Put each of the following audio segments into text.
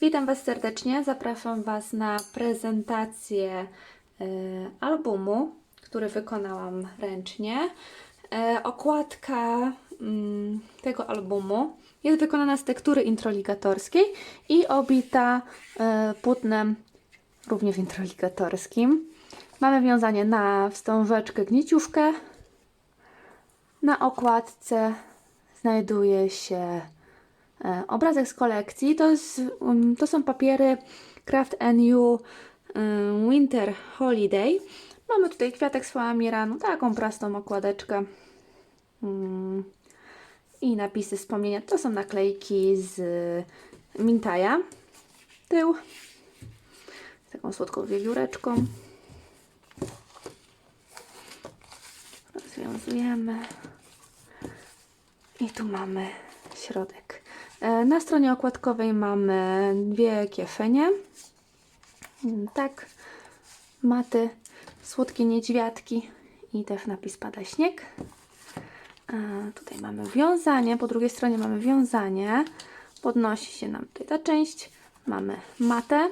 Witam Was serdecznie. Zapraszam Was na prezentację e, albumu, który wykonałam ręcznie. E, okładka mm, tego albumu jest wykonana z tektury introligatorskiej i obita e, płótnem również introligatorskim. Mamy wiązanie na wstążeczkę gnieciówkę. Na okładce znajduje się obrazek z kolekcji. To, jest, um, to są papiery Craft NU um, Winter Holiday. Mamy tutaj kwiatek z fałamiraну, taką prostą okładeczkę. Mm. I napisy wspomnienia. To są naklejki z Mintaja. Tył. Z taką słodką wiewióreczką. Rozwiązujemy. I tu mamy środek. E, Na stronie okładkowej mamy dwie kieszenie. Mm, Tak, maty, słodkie niedźwiadki i też napis pada śnieg. E, Tutaj mamy wiązanie, po drugiej stronie mamy wiązanie. Podnosi się nam tutaj ta część. Mamy matę.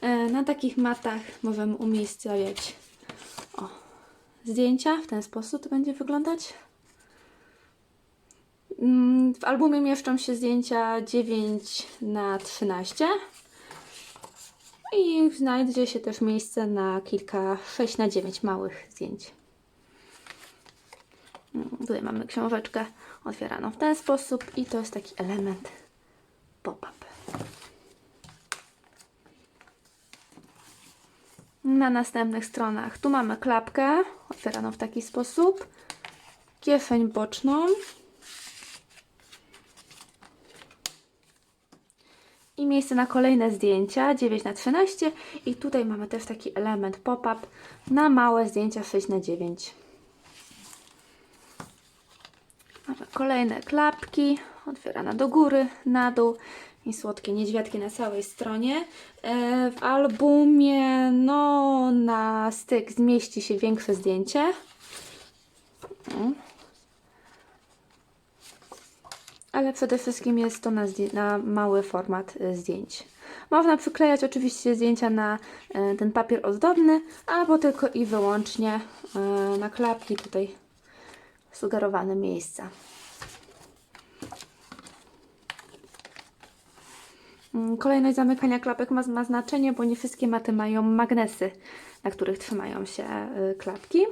E, Na takich matach możemy umiejscowiać o, zdjęcia. W ten sposób to będzie wyglądać. Mm, W albumie mieszczą się zdjęcia 9 na 13 i znajdzie się też miejsce na kilka 6 na 9 małych zdjęć. Mm, Tutaj mamy książeczkę otwieraną w ten sposób i to jest taki element pop-up. Na następnych stronach tu mamy klapkę otwieraną w taki sposób, kieszeń boczną miejsce na kolejne zdjęcia 9 na 13 i tutaj mamy też taki element pop-up na małe zdjęcia 6 na 9 mamy kolejne klapki otwierane do góry, na dół i słodkie niedźwiadki na całej stronie. E, w albumie no na styk zmieści się większe zdjęcie O. ale przede wszystkim jest to na, na mały format y, zdjęć. Można przyklejać oczywiście zdjęcia na y, ten papier ozdobny, albo tylko i wyłącznie y, na klapki tutaj sugerowane miejsca. Mm, Kolejność zamykania klapek ma, ma znaczenie, bo nie wszystkie maty mają magnesy, na których trzymają się klapki.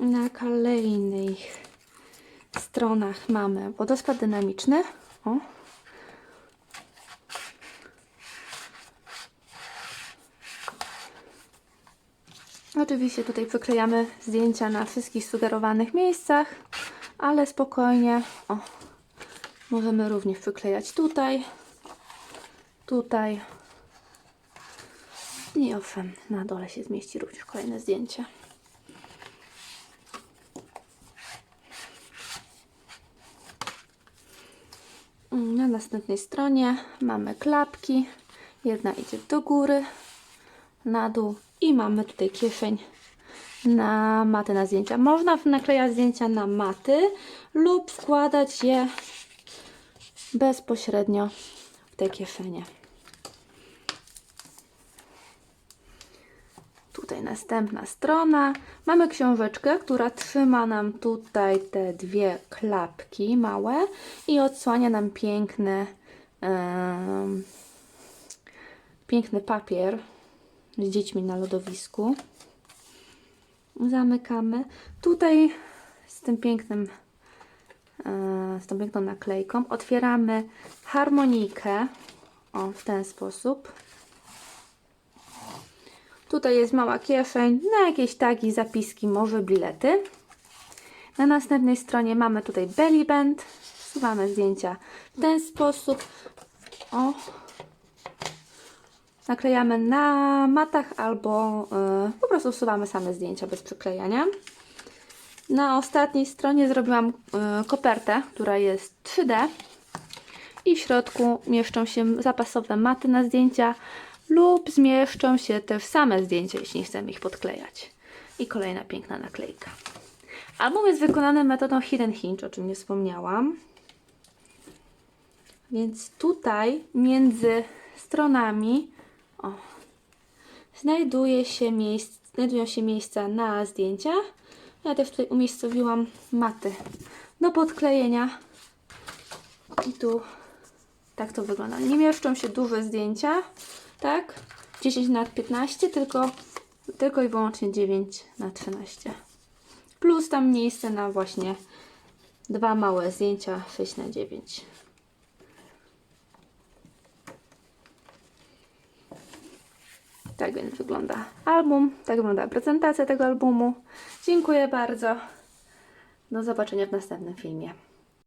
Na kolejnych stronach mamy wodospad dynamiczny. O. Oczywiście tutaj przyklejamy zdjęcia na wszystkich sugerowanych miejscach, ale spokojnie o, możemy również przyklejać tutaj, tutaj i owszem, na dole się zmieści również kolejne zdjęcie. Na następnej stronie mamy klapki. Jedna idzie do góry, na dół i mamy tutaj kieszeń na maty na zdjęcia. Można naklejać zdjęcia na maty lub wkładać je bezpośrednio w te kieszenie. Tutaj następna strona. Mamy książeczkę, która trzyma nam tutaj te dwie klapki małe i odsłania nam piękny, em, piękny papier z dziećmi na lodowisku. Zamykamy. Tutaj z tym pięknym, e, z tą piękną naklejką otwieramy harmonijkę o, w ten sposób. Tutaj jest mała kieszeń na jakieś tagi, zapiski, może bilety. Na następnej stronie mamy tutaj belly band. Wsuwamy zdjęcia w ten sposób. O. Naklejamy na matach albo y, po prostu wsuwamy same zdjęcia bez przyklejania. Na ostatniej stronie zrobiłam y, kopertę, która jest 3D i w środku mieszczą się zapasowe maty na zdjęcia lub zmieszczą się też same zdjęcia, jeśli chcemy ich podklejać. I kolejna piękna naklejka. Album jest wykonany metodą Hidden Hinge, o czym nie wspomniałam. Więc tutaj między stronami o, znajduje się znajdują się miejsca na zdjęcia. Ja też tutaj umiejscowiłam maty do podklejenia. I tu tak to wygląda. Nie mieszczą się duże zdjęcia, tak? 10 na 15, tylko, tylko i wyłącznie 9 na 13. Plus tam miejsce na właśnie dwa małe zdjęcia 6 na 9. Tak więc wygląda album, tak wygląda prezentacja tego albumu. Dziękuję bardzo. Do zobaczenia w następnym filmie.